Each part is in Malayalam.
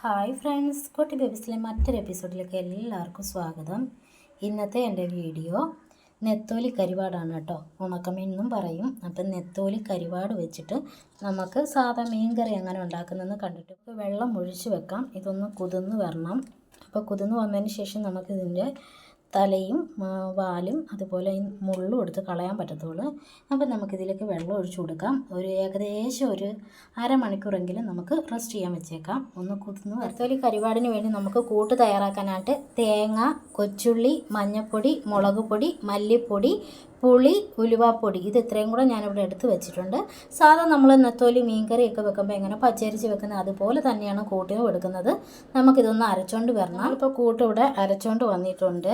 ഹായ് ഫ്രണ്ട്സ് കോട്ടി ബേബീസിലെ മറ്റൊരു എപ്പിസോഡിലേക്ക് എല്ലാവർക്കും സ്വാഗതം. ഇന്നത്തെ എന്റെ വീഡിയോ നെത്തോലി കരിവാടാണ് കേട്ടോ. ഉണക്കം എന്നും പറയും. അപ്പം നെത്തോലി കരിവാട് വെച്ചിട്ട് നമുക്ക് സാധാ മീൻ കറി എങ്ങനെ ഉണ്ടാക്കുന്നതെന്ന് കണ്ടിട്ട് ഇപ്പോൾ വെള്ളം ഒഴിച്ച് വെക്കാം. ഇതൊന്ന് കുതിർന്ന് വരണം. അപ്പോൾ കുതിർന്ന് വന്നതിന് ശേഷം നമുക്കിതിന്റെ തലയും വാലും അതുപോലെ മുള്ളും എടുത്ത് കളയാൻ പറ്റത്തുള്ളൂ. അപ്പം നമുക്കിതിലേക്ക് വെള്ളം ഒഴിച്ചു കൊടുക്കാം. ഒരു ഏകദേശം ഒരു അരമണിക്കൂറെങ്കിലും നമുക്ക് റെസ്റ്റ് ചെയ്യാൻ വെച്ചേക്കാം. ഒന്ന് കുതിർന്ന് വറുത്തോലി കരിവാടിന് വേണ്ടി നമുക്ക് കൂട്ട് തയ്യാറാക്കാനായിട്ട് തേങ്ങ കൊച്ചുള്ളി മഞ്ഞൾപ്പൊടി മുളക് പൊടി മല്ലിപ്പൊടി പുളി ഉലുവാപ്പൊടി. ഇത് ഇത്രയും കൂടെ ഞാനിവിടെ എടുത്ത് വെച്ചിട്ടുണ്ട്. സാധാ നമ്മൾ നെത്തോലി മീൻകറിയൊക്കെ വെക്കുമ്പോൾ എങ്ങനെ പച്ചരിച്ച് വെക്കുന്നത് അതുപോലെ തന്നെയാണ് കൂട്ടിനും എടുക്കുന്നത്. നമുക്കിതൊന്ന് അരച്ചോണ്ട് വരണം. ഇപ്പോൾ കൂട്ട് ഇവിടെ അരച്ചോണ്ട് വന്നിട്ടുണ്ട്.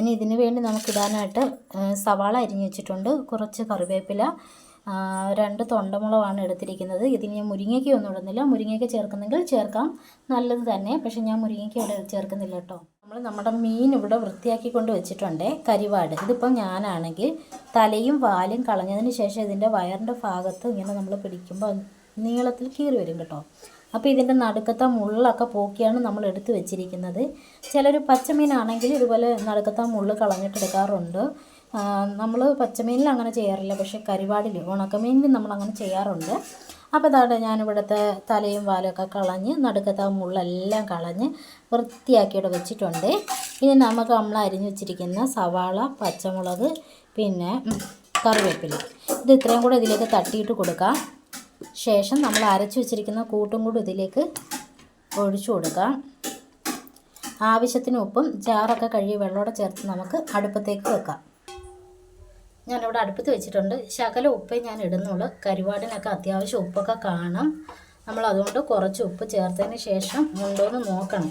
ഇനി ഇതിന് വേണ്ടി നമുക്കിടാനായിട്ട് സവാള അരിഞ്ഞ് വെച്ചിട്ടുണ്ട്. കുറച്ച് കറിവേപ്പില രണ്ട് തൊണ്ടമുളകാണ് എടുത്തിരിക്കുന്നത്. ഇതിന് ഞാൻ മുരിങ്ങയ്ക്ക ഒന്നും ഇടുന്നില്ല. മുരിങ്ങയ്ക്ക് ചേർക്കുന്നെങ്കിൽ ചേർക്കാം. നല്ലത് തന്നെ. പക്ഷേ ഞാൻ മുരിങ്ങയ്ക്ക് ഇവിടെ ചേർക്കുന്നില്ല കേട്ടോ. നമ്മുടെ മീൻ ഇവിടെ വൃത്തിയാക്കി കൊണ്ട് വെച്ചിട്ടുണ്ട് കരിവാട്. ഇതിപ്പം ഞാനാണെങ്കിൽ തലയും വാലും കളഞ്ഞതിന് ശേഷം ഇതിന്റെ വയറിന്റെ ഭാഗത്ത് ഇങ്ങനെ നമ്മൾ പിടിക്കുമ്പോൾ നീളത്തിൽ കീറി വരും കേട്ടോ. അപ്പോൾ ഇതിന്റെ നടുക്കത്തെ മുള്ളൊക്കെ പോക്കിയാണ് നമ്മൾ എടുത്തു വെച്ചിരിക്കുന്നത്. ചിലർ പച്ചമീനാണെങ്കിൽ ഇതുപോലെ നടുക്കത്തെ മുള്ള് കളഞ്ഞിട്ടെടുക്കാറുണ്ട് നമ്മൾ പച്ചമീനിൽ അങ്ങനെ ചെയ്യാറില്ല പക്ഷേ കരിവാടിൽ ഉണക്കമീനിൽ നമ്മൾ അങ്ങനെ ചെയ്യാറുണ്ട്. അപ്പോൾ അതാണ് ഞാനിവിടുത്തെ തലയും വാലൊക്കെ കളഞ്ഞ് നടുക്കത്തെ മുള്ളെല്ലാം കളഞ്ഞ് വൃത്തിയാക്കിയിട്ട് വെച്ചിട്ടുണ്ട്. ഇനി നമുക്ക് നമ്മൾ അരിഞ്ഞു വെച്ചിരിക്കുന്ന സവാള പച്ചമുളക് പിന്നെ കറിവേപ്പില. ഇത് ഇത്രയും കൂടെ ഇതിലേക്ക് തട്ടിയിട്ട് കൊടുക്കാം. ശേഷം നമ്മൾ അരച്ചു വെച്ചിരിക്കുന്ന കൂട്ടും കൂടി ഇതിലേക്ക് ഒഴിച്ചു കൊടുക്കാം. ആവശ്യത്തിന് ഉപ്പും ജാറൊക്കെ കഴുകി വെള്ളമോടെ ചേർത്ത് നമുക്ക് അടുപ്പത്തേക്ക് വെക്കാം. ഞാനിവിടെ അടുപ്പത്ത് വെച്ചിട്ടുണ്ട്. ശകല ഉപ്പേ ഞാൻ ഇടുന്നുള്ളൂ. കരിവാടിനൊക്കെ അത്യാവശ്യം ഉപ്പൊക്കെ കാണാം. നമ്മൾ അതുകൊണ്ട് കുറച്ച് ഉപ്പ് ചേർത്തതിന് ശേഷം ഉണ്ടോയെന്ന് നോക്കണം.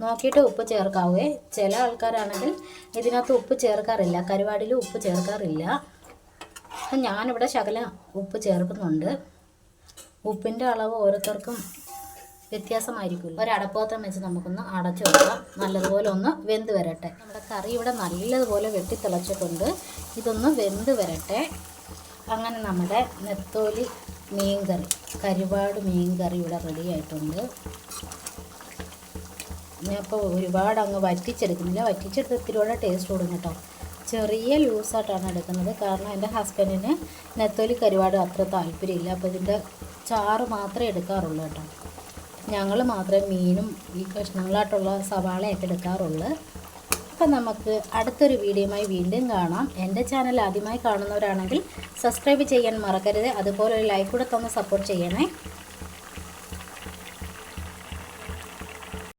നോക്കിയിട്ട് ഉപ്പ് ചേർക്കാവേ. ചില ആൾക്കാരാണെങ്കിൽ ഇതിനകത്ത് ഉപ്പ് ചേർക്കാറില്ല. കരിവാടിൽ ഉപ്പ് ചേർക്കാറില്ല. ഞാനിവിടെ ശകല ഉപ്പ് ചേർക്കുന്നുണ്ട്. ഉപ്പിന്റെ അളവ് ഓരോരുത്തർക്കും വ്യത്യാസമായിരിക്കുമല്ലോ ഒരു അടപ്പാത്രം വെച്ച് നമുക്കൊന്ന് അടച്ചു വെക്കാം. നല്ലതുപോലെ ഒന്ന് വെന്ത് വരട്ടെ. നമ്മുടെ കറി ഇവിടെ നല്ലതുപോലെ വെട്ടി ഇതൊന്ന് വെന്ത് വരട്ടെ. അങ്ങനെ നമ്മുടെ നെത്തോലി മീൻ കറി കരിവാട് മീൻ റെഡി ആയിട്ടുണ്ട്. ഞാനിപ്പോൾ ഒരുപാട് അങ്ങ് വറ്റിച്ചെടുക്കുന്നില്ല. വറ്റിച്ചെടുത്ത് ഇത്തിരിയോടെ ടേസ്റ്റ് കൊടുക്കും കേട്ടോ. ചെറിയ ലൂസായിട്ടാണ് എടുക്കുന്നത്. കാരണം എന്റെ ഹസ്ബൻഡിന് നെത്തോലി കരുവാട് അത്ര താല്പര്യമില്ല. അപ്പോൾ ഇതിന്റെ ചാറ് മാത്രമേ എടുക്കാറുള്ളൂ കേട്ടോ. ഞങ്ങൾ മാത്രമേ മീനും ഈ കഷ്ണങ്ങളായിട്ടുള്ള സവാളയൊക്കെ എടുക്കാറുള്ളൂ. അപ്പം നമുക്ക് അടുത്തൊരു വീഡിയോയുമായി വീണ്ടും കാണാം. എന്റെ ചാനൽ ആദ്യമായി കാണുന്നവരാണെങ്കിൽ സബ്സ്ക്രൈബ് ചെയ്യാൻ മറക്കരുത്. അതുപോലെ ഒരു ലൈക്ക് കൂടെ തന്ന് സപ്പോർട്ട് ചെയ്യണേ.